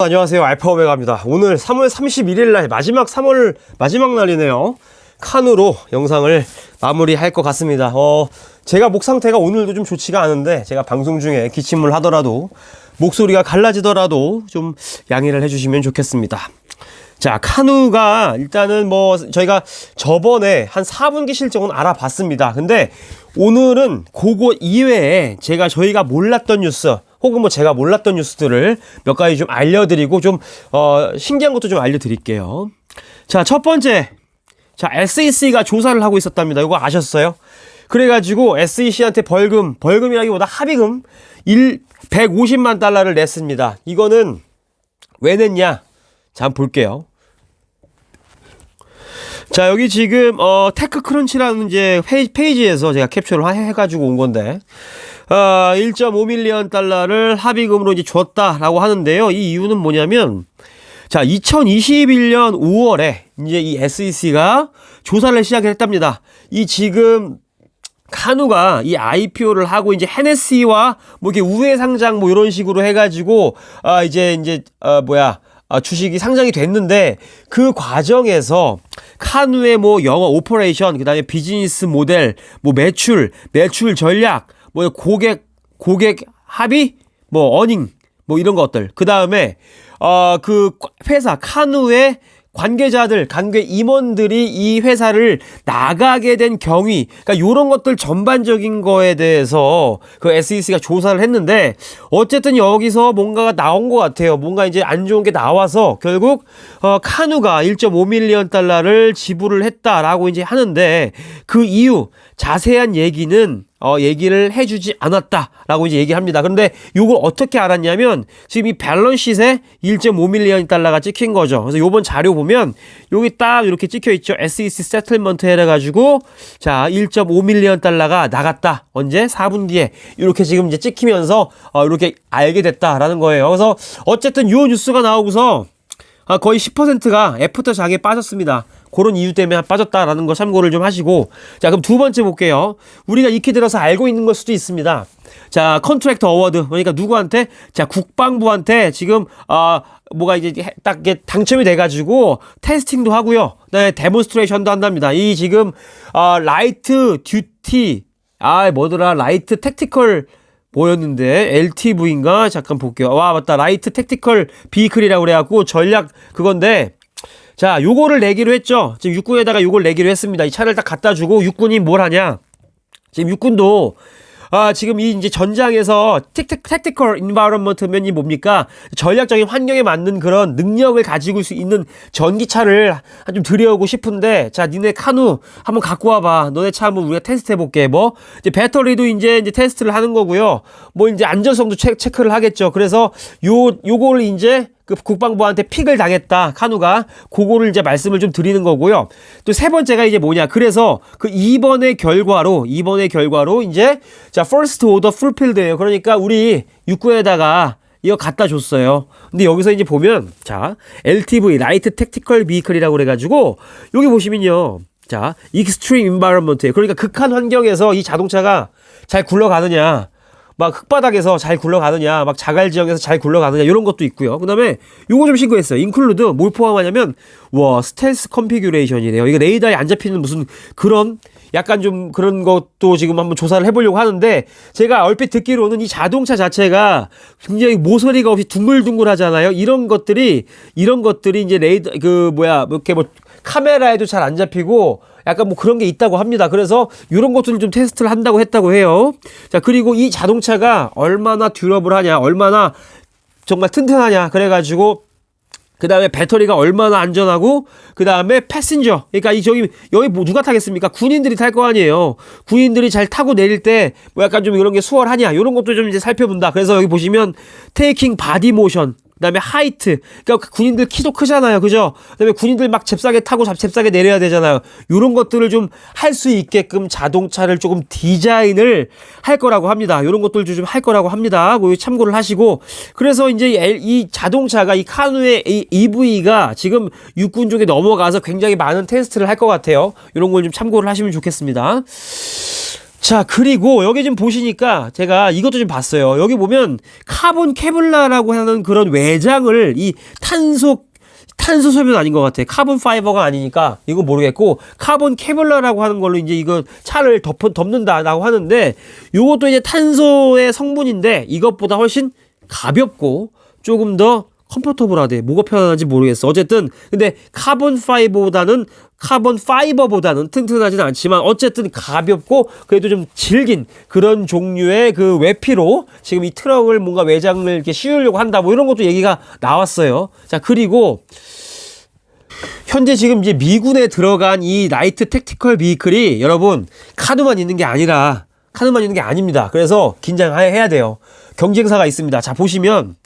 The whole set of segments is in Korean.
안녕하세요. 알파오메가입니다. 오늘 3월 31일 날 마지막 3월 마지막 날이네요. 칸으로 영상을 마무리할 것 같습니다. 어 제가 목 상태가 오늘도 좀 좋지가 않은데 제가 방송 중에 기침을 하더라도 목소리가 갈라지더라도 좀 양해를 해주시면 좋겠습니다. 자, 카누가 일단은 뭐 저희가 저번에 한 4분기 실적은 알아봤습니다. 근데 오늘은 그거 이외에 제가 저희가 몰랐던 뉴스 혹은 뭐 제가 몰랐던 뉴스들을 몇 가지 좀 알려드리고 좀 어, 신기한 것도 좀 알려드릴게요. 자, 첫 번째. 자, SEC가 조사를 하고 있었답니다. 이거 아셨어요? 그래가지고 SEC한테 벌금, 벌금이라기보다 합의금 1, 150만 달러를 냈습니다. 이거는 왜 냈냐? 자, 한번 볼게요. 자, 여기 지금, 어, 테크크런치라는 이제 페이지, 페이지에서 제가 캡처를 하- 해가지고 온 건데, 어, 1.5밀리언 달러를 합의금으로 이제 줬다라고 하는데요. 이 이유는 뭐냐면, 자, 2021년 5월에 이제 이 SEC가 조사를 시작했답니다. 이 지금 카누가 이 IPO를 하고 이제 헤네시와 뭐 이렇게 우회 상장 뭐 이런 식으로 해가지고 아 이제 이제 아 뭐야 아, 주식이 상장이 됐는데 그 과정에서 카누의 뭐 영어 오퍼레이션 그다음에 비즈니스 모델 뭐 매출 매출 전략 뭐 고객 고객 합의? 뭐 어닝 뭐 이런 것들. 그 다음에 어 그 회사 카누의 관계자들, 관계 임원들이 이 회사를 나가게 된 경위, 그러니까 이런 것들 전반적인 거에 대해서 그 SEC가 조사를 했는데 어쨌든 여기서 뭔가가 나온 것 같아요. 뭔가 이제 안 좋은 게 나와서 결국 어, 카누가 1.5밀리언 달러를 지불을 했다라고 이제 하는데 그 이유 자세한 얘기는 어, 얘기를 해주지 않았다라고 이제 얘기합니다. 그런데 이걸 어떻게 알았냐면 지금 이 밸런시트에 1.5밀리언 달러가 찍힌 거죠. 그래서 요번 자료 보면 여기 딱 이렇게 찍혀 있죠. SEC 세틀먼트 해가지고 자 1.5밀리언 달러가 나갔다. 언제? 4분 뒤에 이렇게 지금 이제 찍히면서 어, 이렇게 알게 됐다라는 거예요. 그래서 어쨌든 요 뉴스가 나오고서 아, 거의 10%가 애프터 장에 빠졌습니다. 그런 이유 때문에 빠졌다라는 거 참고를 좀 하시고. 자, 그럼 두 번째 볼게요. 우리가 익히 들어서 알고 있는 걸 수도 있습니다. 자, 컨트랙터 어워드. 그러니까 누구한테? 자, 국방부한테 지금, 아, 뭐가 이제 해- 딱 이게 당첨이 돼가지고 테스팅도 하고요. 네, 데몬스트레이션도 한답니다. 이 지금, 아, 라이트 듀티. 아, 뭐더라. 라이트 택티컬 뭐였는데 LTV인가 잠깐 볼게요. 와 맞다 라이트 택티컬 비클이라고 그래갖고 전략 그건데 자 요거를 내기로 했죠. 지금 육군에다가 요걸 내기로 했습니다. 이 차를 딱 갖다 주고 육군이 뭘 하냐? 지금 육군도 아, 지금 이 이제 전장에서 택틱, 택티컬 인바이런먼트 면이 뭡니까? 전략적인 환경에 맞는 그런 능력을 가지고 수 있는 전기차를 한좀 들여오고 싶은데, 자, 니네 카누 한번 갖고 와봐. 너네 차 한번 우리가 테스트 해볼게. 뭐, 이제 배터리도 이제, 이제 테스트를 하는 거고요. 뭐, 이제 안전성도 체, 체크를 하겠죠. 그래서 요, 요거를 이제 그 국방부한테 픽을 당했다. 카누가 그거를 이제 말씀을 좀 드리는 거고요. 또 세 번째가 이제 뭐냐? 그래서 그 2번의 결과로 2번의 결과로 이제 자 first order fulfilled예요. 그러니까 우리 육군에다가 이거 갖다 줬어요. 근데 여기서 이제 보면 자 LTV 라이트 택티컬 비클이라고 그래가지고 여기 보시면요. 자 extreme environment 그러니까 극한 환경에서 이 자동차가 잘 굴러가느냐. 막 흙바닥에서 잘 굴러가느냐, 막 자갈 지형에서 잘 굴러가느냐 이런 것도 있고요. 그다음에 요거 좀 신고했어요. 인클루드 뭘 포함하냐면 와 스텔스 컨피규레이션이래요. 이게 레이더에 안 잡히는 무슨 그런 약간 좀 그런 것도 지금 한번 조사를 해보려고 하는데 제가 얼핏 듣기로는 이 자동차 자체가 굉장히 모서리가 없이 둥글둥글하잖아요. 이런 것들이 이런 것들이 이제 레이더 그 뭐야 뭐 이렇게 뭐 카메라에도 잘 안 잡히고 약간 뭐 그런 게 있다고 합니다. 그래서 이런 것들을 좀 테스트를 한다고 했다고 해요. 자, 그리고 이 자동차가 얼마나 듀러블하냐, 얼마나 정말 튼튼하냐. 그래가지고 그 다음에 배터리가 얼마나 안전하고, 그 다음에 패신저. 그러니까 이 저기, 여기 뭐 누가 타겠습니까? 군인들이 탈 거 아니에요. 군인들이 잘 타고 내릴 때, 뭐 약간 좀 이런 게 수월하냐. 이런 것도 좀 이제 살펴본다. 그래서 여기 보시면, 테이킹 바디 모션. 그 다음에 하이트. 그러니까 군인들 키도 크잖아요. 그죠? 그 다음에 군인들 막 잽싸게 타고 잡- 잽싸게 내려야 되잖아요. 요런 것들을 좀 할 수 있게끔 자동차를 조금 디자인을 할 거라고 합니다. 요런 것들도 좀할 거라고 합니다. 그 참고를 하시고. 그래서 이제 이 자동차가 이 카누의 이 EV가 지금 육군 쪽에 넘어가서 굉장히 많은 테스트를 할 것 같아요. 요런 걸 좀 참고를 하시면 좋겠습니다. 자, 그리고 여기 지금 보시니까 제가 이것도 좀 봤어요. 여기 보면 카본 케블라라고 하는 그런 외장을 이 탄소 탄소 소면 아닌 것 같아. 카본 파이버가 아니니까 이거 모르겠고 카본 케블라라고 하는 걸로 이제 이거 차를 덮, 덮는다라고 하는데 요것도 이제 탄소의 성분인데 이것보다 훨씬 가볍고 조금 더 컴포터블하대. 뭐가 편안한지 모르겠어. 어쨌든 근데 카본 파이버보다는 카본 파이버보다는 튼튼하지는 않지만 어쨌든 가볍고 그래도 좀 질긴 그런 종류의 그 외피로 지금 이 트럭을 뭔가 외장을 이렇게 씌우려고 한다. 뭐 이런 것도 얘기가 나왔어요. 자 그리고 현재 지금 이제 미군에 들어간 이 나이트 택티컬 비클이 여러분 카드만 있는 게 아니라 카드만 있는 게 아닙니다. 그래서 긴장해야 돼요. 경쟁사가 있습니다. 자 보시면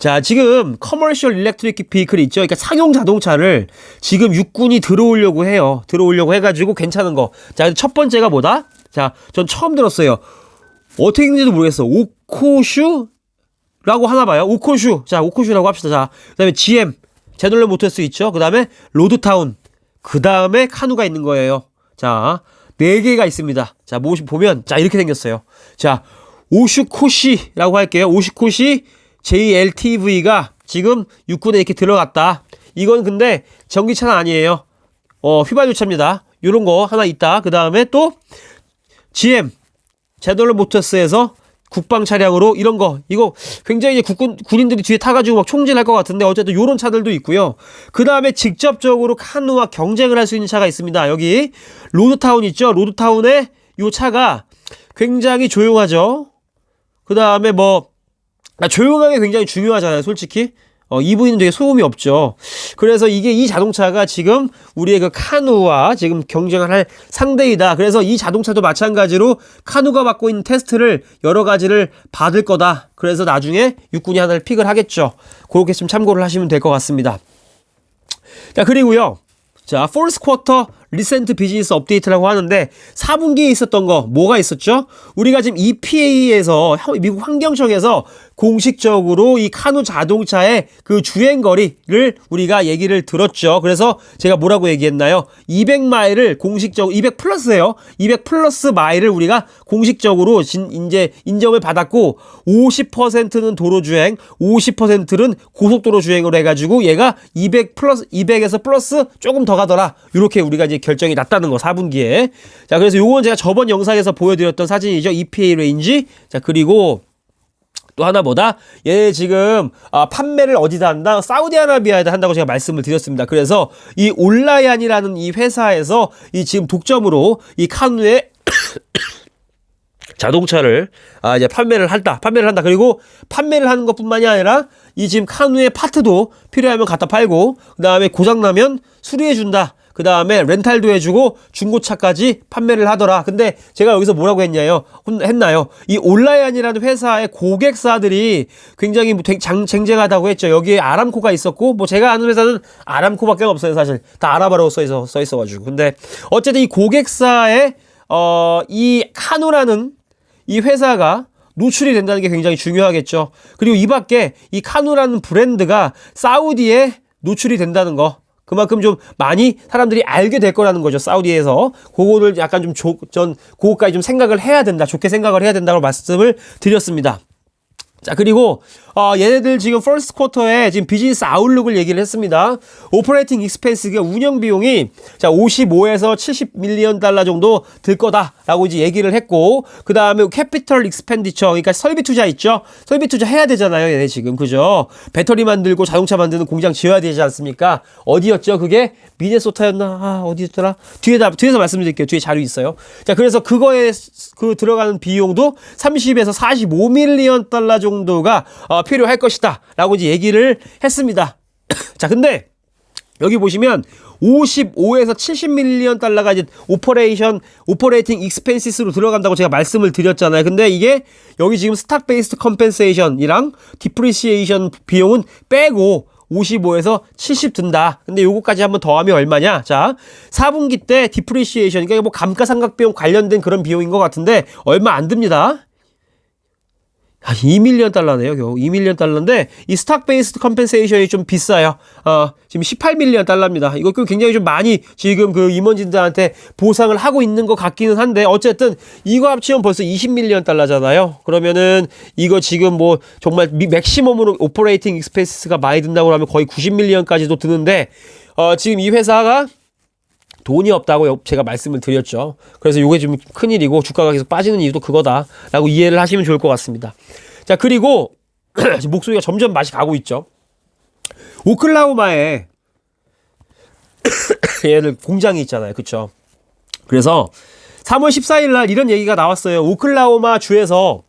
자 지금 커머셜 일렉트릭 비클이 있죠. 그러니까 상용 자동차를 지금 육군이 들어오려고 해요. 들어오려고 해가지고 괜찮은 거. 자 첫 번째가 뭐다? 자 전 처음 들었어요. 어떻게 읽는지도 모르겠어. 오코슈? 라고 하나 봐요. 오코슈. 자, 오코슈라고 합시다. 자, 그 다음에 GM. 제놀러 모터스 있죠. 그 다음에 로드타운. 그 다음에 카누가 있는 거예요. 자, 네 개가 있습니다. 자, 모시 보면, 자, 이렇게 생겼어요. 자, 오슈코시라고 할게요. 오슈코시 JLTV가 지금 육군에 이렇게 들어갔다. 이건 근데 전기차는 아니에요. 어, 휘발유차입니다. 요런 거 하나 있다. 그 다음에 또 GM. 제놀러 모터스에서 국방 차량으로 이런 거 이거 굉장히 국군 군인들이 뒤에 타가지고 막 총질할 것 같은데 어쨌든 요런 차들도 있고요. 그 다음에 직접적으로 카누와 경쟁을 할 수 있는 차가 있습니다. 여기 로드타운 있죠. 로드타운에 요 차가 굉장히 조용하죠. 그 다음에 뭐 아, 조용하게 굉장히 중요하잖아요. 솔직히. 어, EV는 되게 소음이 없죠. 그래서 이게 이 자동차가 지금 우리의 그 카누와 지금 경쟁을 할 상대이다. 그래서 이 자동차도 마찬가지로 카누가 받고 있는 테스트를 여러 가지를 받을 거다. 그래서 나중에 육군이 하나를 픽을 하겠죠. 그렇게 좀 참고를 하시면 될 것 같습니다. 자, 그리고요. 자, 포스 쿼터 리센트 비즈니스 업데이트라고 하는데 4분기에 있었던 거 뭐가 있었죠? 우리가 지금 EPA에서 미국 환경청에서 공식적으로 이 카누 자동차의 그 주행 거리를 우리가 얘기를 들었죠. 그래서 제가 뭐라고 얘기했나요? 200마일을 공식적으로 200 플러스예요. 200 플러스 마일을 우리가 공식적으로 진, 이제 인정을 받았고 50%는 도로 주행, 50%는 고속도로 주행으로 해 가지고 얘가 200 플러스 200에서 플러스 조금 더 가더라. 이렇게 우리가 이제 결정이 났다는 거 4분기에. 자 그래서 요건 제가 저번 영상에서 보여드렸던 사진이죠. EPA 레인지. 자 그리고 또 하나보다 얘 지금 아, 판매를 어디다 한다? 사우디아라비아에다 한다고 제가 말씀을 드렸습니다. 그래서 이 올라얀이라는 이 회사에서 이 지금 독점으로 이 카누의 자동차를 아 이제 판매를 한다. 판매를 한다. 그리고 판매를 하는 것뿐만이 아니라 이 지금 카누의 파트도 필요하면 갖다 팔고 그 다음에 고장 나면 수리해 준다. 그 다음에 렌탈도 해주고 중고차까지 판매를 하더라. 근데 제가 여기서 뭐라고 했냐요? 했나요? 이 온라인이라는 회사의 고객사들이 굉장히 뭐 장, 쟁쟁하다고 했죠. 여기에 아람코가 있었고, 뭐 제가 아는 회사는 아람코밖에 없어요, 사실. 다 아랍어로 써 있어, 써 있어가지고. 근데 어쨌든 이 고객사의, 어, 이 카누라는 이 회사가 노출이 된다는 게 굉장히 중요하겠죠. 그리고 이 밖에 이 카누라는 브랜드가 사우디에 노출이 된다는 거. 그만큼 좀 많이 사람들이 알게 될 거라는 거죠. 사우디에서. 그거를 약간 좀 조, 전, 그거까지 좀 생각을 해야 된다. 좋게 생각을 해야 된다고 말씀을 드렸습니다. 자, 그리고, 어, 얘네들 지금 퍼스트 쿼터에 지금 비즈니스 아웃룩을 얘기를 했습니다. 오퍼레이팅 익스펜스가 운영 비용이 자, 55에서 70 밀리언 달러 정도 들 거다라고 이제 얘기를 했고, 그 다음에 캐피털 익스펜디처, 그러니까 설비 투자 있죠? 설비 투자 해야 되잖아요, 얘네 지금. 그죠? 배터리 만들고 자동차 만드는 공장 지어야 되지 않습니까? 어디였죠? 그게 미네소타였나? 아, 어디였더라? 뒤에다, 뒤에서 말씀드릴게요. 뒤에 자료 있어요. 자, 그래서 그거에 그 들어가는 비용도 30에서 45 밀리언 달러 정도 가 어, 필요할 것이다. 라고 이제 얘기를 했습니다. 자, 근데 여기 보시면 55에서 70 밀리언 달러가 이제 오퍼레이션 오퍼레이팅 익스펜시스로 들어간다고 제가 말씀을 드렸잖아요. 근데 이게 여기 지금 스탁 베이스트 컴펜세이션이랑 디프리시에이션 비용은 빼고 55에서 70 든다. 근데 요거까지 한번 더하면 얼마냐? 자, 4분기 때 디프리시에이션, 그러니까 뭐 감가상각 비용 관련된 그런 비용인 것 같은데 얼마 안 듭니다. 아, 2밀리언 달러네요, 겨우. 2밀리언 달러인데, 이 스탁 베이스드 컴펜세이션이 좀 비싸요. 어, 지금 18밀리언 달러입니다. 이거 굉장히 좀 많이 지금 그 임원진들한테 보상을 하고 있는 것 같기는 한데, 어쨌든 이거 합치면 벌써 20밀리언 달러잖아요. 그러면은 이거 지금 뭐 정말 미- 맥시멈으로 오퍼레이팅 익스펜스가 많이 든다고 하면 거의 90밀리언까지도 드는데, 어, 지금 이 회사가 돈이 없다고 제가 말씀을 드렸죠. 그래서 이게 좀 큰일이고 주가가 계속 빠지는 이유도 그거다라고 이해를 하시면 좋을 것 같습니다. 자, 그리고 지금 목소리가 점점 맛이 가고 있죠. 오클라호마에 얘들 공장이 있잖아요. 그쵸? 그래서 3월 14일 날 이런 얘기가 나왔어요. 오클라호마 주에서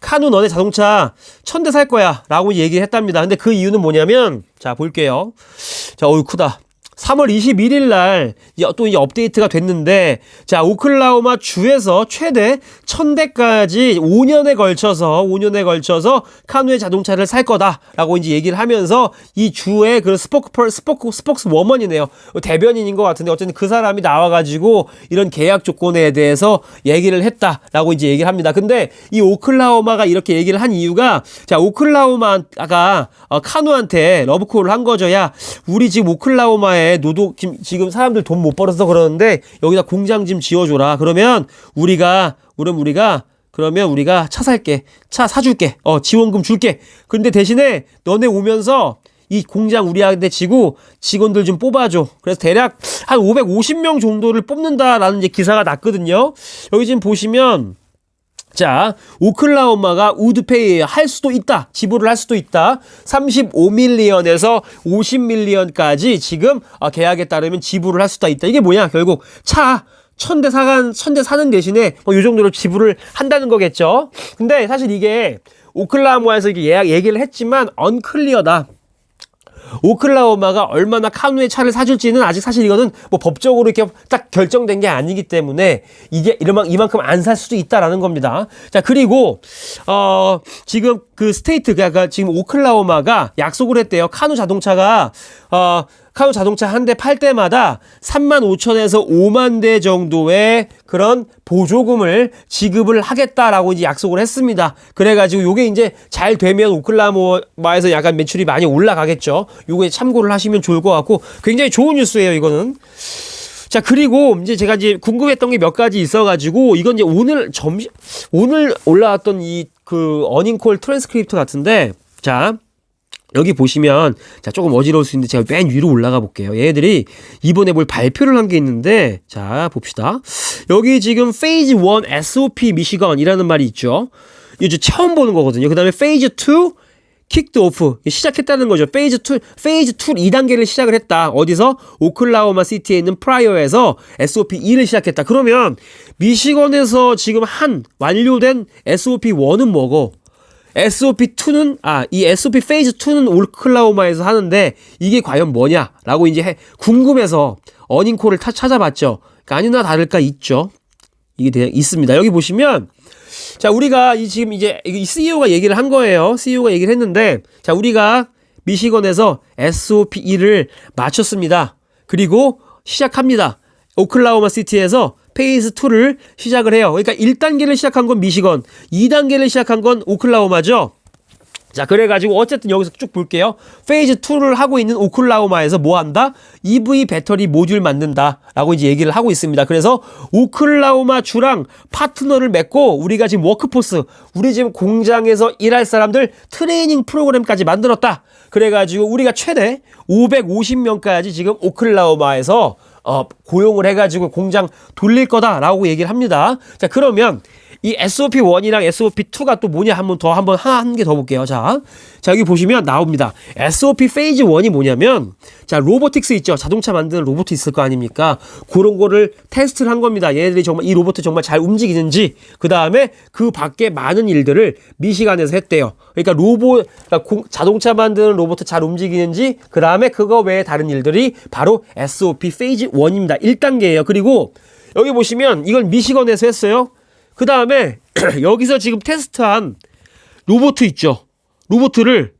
카누 너네 자동차 천 대 살 거야 라고 얘기를 했답니다. 근데 그 이유는 뭐냐면 자 볼게요. 자 어이 크다. 3월 21일 날 또 이 업데이트가 됐는데 자 오클라호마 주에서 최대 1000대까지 5년에 걸쳐서 5년에 걸쳐서 카누의 자동차를 살 거다라고 이제 얘기를 하면서 이 주의 그 스포크 펄 스포크 스포크스 워먼이네요. 대변인인 것 같은데 어쨌든 그 사람이 나와 가지고 이런 계약 조건에 대해서 얘기를 했다라고 이제 얘기를 합니다. 근데 이 오클라호마가 이렇게 얘기를 한 이유가 자 오클라호마가 어, 카누한테 러브콜을 한 거죠. 야 우리 지금 오클라호마에 노동 지금- 지금 사람들 돈 못 벌어서 그러는데 여기다 공장 좀 지어줘라. 그러면 우리가 그럼 우리가 그러면 우리가 차 살게. 차 사줄게. 어, 지원금 줄게. 근데 대신에 너네 오면서 이 공장 우리한테 지고 직원들 좀 뽑아줘. 그래서 대략 한 550명 정도를 뽑는다라는 이제 기사가 났거든요. 여기 지금 보시면 자, 오클라호마가 우드페이 할 수도 있다. 지불을 할 수도 있다. 35밀리언에서 50밀리언까지 지금 어, 계약에 따르면 지불을 할 수도 있다. 이게 뭐냐? 결국 차 천대 사간 천대 사는 대신에 뭐 이 정도로 지불을 한다는 거겠죠. 근데 사실 이게 오클라호마에서 이게 예약 얘기를 했지만 언클리어다. 오클라호마가 얼마나 카누의 차를 사줄지는 아직 사실 이거는 뭐 법적으로 이렇게 딱 결정된 게 아니기 때문에 이게 이만 이만큼 안 살 수도 있다라는 겁니다. 자 그리고 어 지금 그 스테이트가 지금 오클라호마가 약속을 했대요. 카누 자동차가 어 카누 자동차 한 대 팔 때마다 3만 5천에서 5만 대 정도의 그런 보조금을 지급을 하겠다라고 이제 약속을 했습니다. 그래가지고 요게 이제 잘 되면 오클라호마에서 약간 매출이 많이 올라가겠죠. 요거에 참고를 하시면 좋을 것 같고 굉장히 좋은 뉴스예요, 이거는. 자, 그리고 이제 제가 이제 궁금했던 게 몇 가지 있어가지고 이건 이제 오늘 점심, 오늘 올라왔던 이 그 어닝콜 트랜스크립트 같은데 자, 여기 보시면 자 조금 어지러울 수 있는데 제가 맨 위로 올라가 볼게요. 얘들이 이번에 뭘 발표를 한 게 있는데 자 봅시다. 여기 지금 페이즈 1 SOP 미시건이라는 말이 있죠. 이제 처음 보는 거거든요. 그 다음에 페이즈 2 킥드 오프 시작했다는 거죠. 페이즈 2 페이즈 2 2단계를 시작을 했다. 어디서 오클라호마 시티에 있는 프라이어에서 SOP 2를 시작했다. 그러면 미시건에서 지금 한 완료된 SOP 1은 뭐고 SOP2는 아 이 SOP 페이즈 2는 올클라호마에서 하는데 이게 과연 뭐냐라고 이제 해- 궁금해서 어닝콜을 타 찾아봤죠. 그러니까 아니나 다를까 있죠. 이게 대- 있습니다. 여기 보시면 자 우리가 이 지금 이제 이 CEO가 얘기를 한 거예요. CEO가 얘기를 했는데 자 우리가 미시건에서 SOP 2를 마쳤습니다. 그리고 시작합니다. 오클라호마 시티에서 페이즈 2를 시작을 해요. 그러니까 1단계를 시작한 건 미시건, 2단계를 시작한 건 오클라호마죠. 자, 그래가지고 어쨌든 여기서 쭉 볼게요. 페이즈 2를 하고 있는 오클라호마에서 뭐 한다? EV 배터리 모듈 만든다. 라고 이제 얘기를 하고 있습니다. 그래서 오클라호마 주랑 파트너를 맺고 우리가 지금 워크포스, 우리 지금 공장에서 일할 사람들 트레이닝 프로그램까지 만들었다. 그래가지고 우리가 최대 550명까지 지금 오클라호마에서 어, 고용을 해가지고 공장 돌릴 거다라고 얘기를 합니다. 자, 그러면 이 SOP 1이랑 SOP 2가 또 뭐냐 한번 더 한번 한개 더 볼게요. 자, 자 여기 보시면 나옵니다. SOP 페이즈 1이 뭐냐면 자 로보틱스 있죠. 자동차 만드는 로봇 있을 거 아닙니까? 그런 거를 테스트를 한 겁니다. 얘들이 정말 이 로봇이 정말 잘 움직이는지 그 다음에 그 밖에 많은 일들을 미시간에서 했대요. 그러니까 로봇 그러니까 공- 자동차 만드는 로봇 잘 움직이는지 그 다음에 그거 외에 다른 일들이 바로 SOP 페이즈 1입니다. 1단계예요. 그리고 여기 보시면 이건 미시건에서 했어요. 그 다음에 여기서 지금 테스트한 로보트 있죠. 로보트를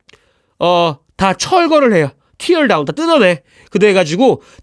어 다 철거를 해요. tear down 다 뜯어내. 그래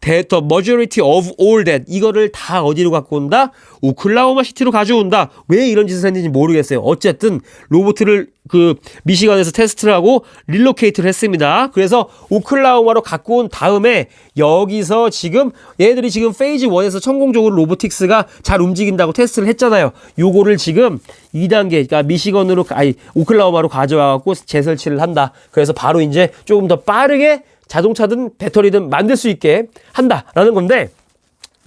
the, the majority of all that 이거를 다 어디로 갖고 온다? 오클라호마 시티로 가져온다. 왜 이런 짓을 했는지 모르겠어요. 어쨌든 로봇을 그 미시건에서 테스트를 하고 릴로케이트를 했습니다. 그래서 오클라호마로 갖고 온 다음에 여기서 지금 얘들이 지금 페이즈 1에서 성공적으로 로보틱스가 잘 움직인다고 테스트를 했잖아요. 요거를 지금 2단계 그러니까 미시건으로 아니 오클라호마로 가져와 갖고 재설치를 한다. 그래서 바로 이제 조금 더 빠르게 자동차든 배터리든 만들 수 있게 한다라는 건데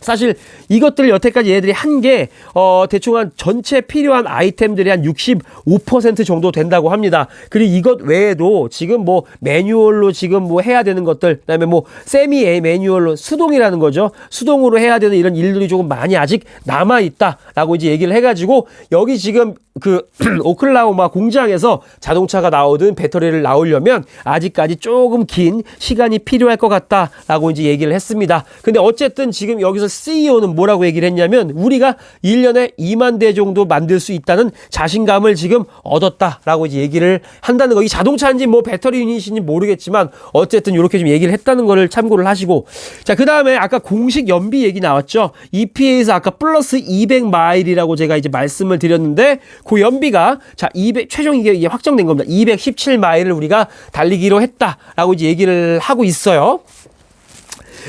사실 이것들 여태까지 얘들이 한 게 어, 대충 한 전체 필요한 아이템들이 한 65% 정도 된다고 합니다. 그리고 이것 외에도 지금 뭐 매뉴얼로 지금 뭐 해야 되는 것들 그다음에 뭐 세미 에 매뉴얼로 수동이라는 거죠. 수동으로 해야 되는 이런 일들이 조금 많이 아직 남아 있다라고 이제 얘기를 해가지고 여기 지금 그 오클라호마 공장에서 자동차가 나오든 배터리를 나오려면 아직까지 조금 긴 시간이 필요할 것 같다라고 이제 얘기를 했습니다. 근데 어쨌든 지금 여기서 CEO는 뭐라고 얘기를 했냐면 우리가 1년에 2만 대 정도 만들 수 있다는 자신감을 지금 얻었다라고 이제 얘기를 한다는 거. 이 자동차인지 뭐 배터리 유닛인지 모르겠지만 어쨌든 이렇게 좀 얘기를 했다는 거를 참고를 하시고 자, 그다음에 아까 공식 연비 얘기 나왔죠. EPA에서 아까 플러스 200 마일이라고 제가 이제 말씀을 드렸는데 그 연비가 자, 200 최종 이게, 확정된 겁니다. 217 마일을 우리가 달리기로 했다라고 이제 얘기를 하고 있어요.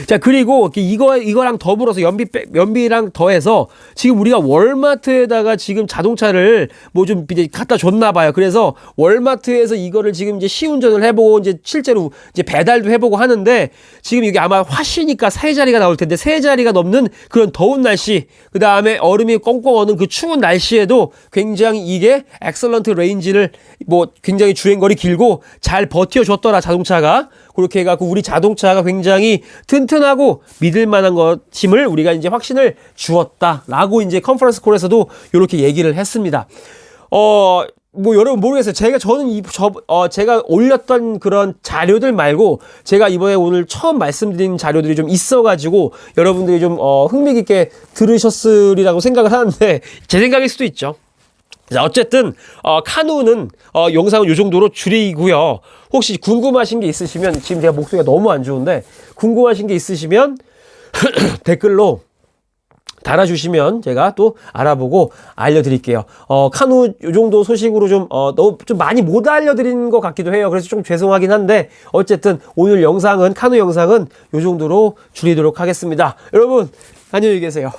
자 그리고 이거 이거랑 더불어서 연비 빼- 연비랑 더해서 지금 우리가 월마트에다가 지금 자동차를 뭐 좀 이제 갖다 줬나 봐요. 그래서 월마트에서 이거를 지금 이제 시운전을 해보고 이제 실제로 이제 배달도 해보고 하는데 지금 이게 아마 화시니까 세 자리가 나올 텐데 세 자리가 넘는 그런 더운 날씨 그 다음에 얼음이 꽁꽁 어는 그 추운 날씨에도 굉장히 이게 엑설런트 레인지를 뭐 굉장히 주행거리 길고 잘 버텨줬더라 자동차가 그렇게 해갖고 우리 자동차가 굉장히 튼튼하고 믿을 만한 것임을 우리가 이제 확신을 주었다라고 이제 컨퍼런스 콜에서도 이렇게 얘기를 했습니다. 어, 뭐 여러분 모르겠어요. 제가 저는 이 저 어 제가 올렸던 그런 자료들 말고 제가 이번에 오늘 처음 말씀드린 자료들이 좀 있어가지고 여러분들이 좀 어, 흥미 깊게 들으셨으리라고 생각을 하는데 제 생각일 수도 있죠. 자, 어쨌든 어, 카누는 어, 영상은 이 정도로 줄이고요. 혹시 궁금하신 게 있으시면 지금 제가 목소리가 너무 안 좋은데 궁금하신 게 있으시면 댓글로 달아주시면 제가 또 알아보고 알려드릴게요. 어, 카누 요 정도 소식으로 좀, 어, 너무 좀 많이 못 알려드린 것 같기도 해요. 그래서 좀 죄송하긴 한데, 어쨌든 오늘 영상은, 카누 영상은 요 정도로 줄이도록 하겠습니다. 여러분, 안녕히 계세요.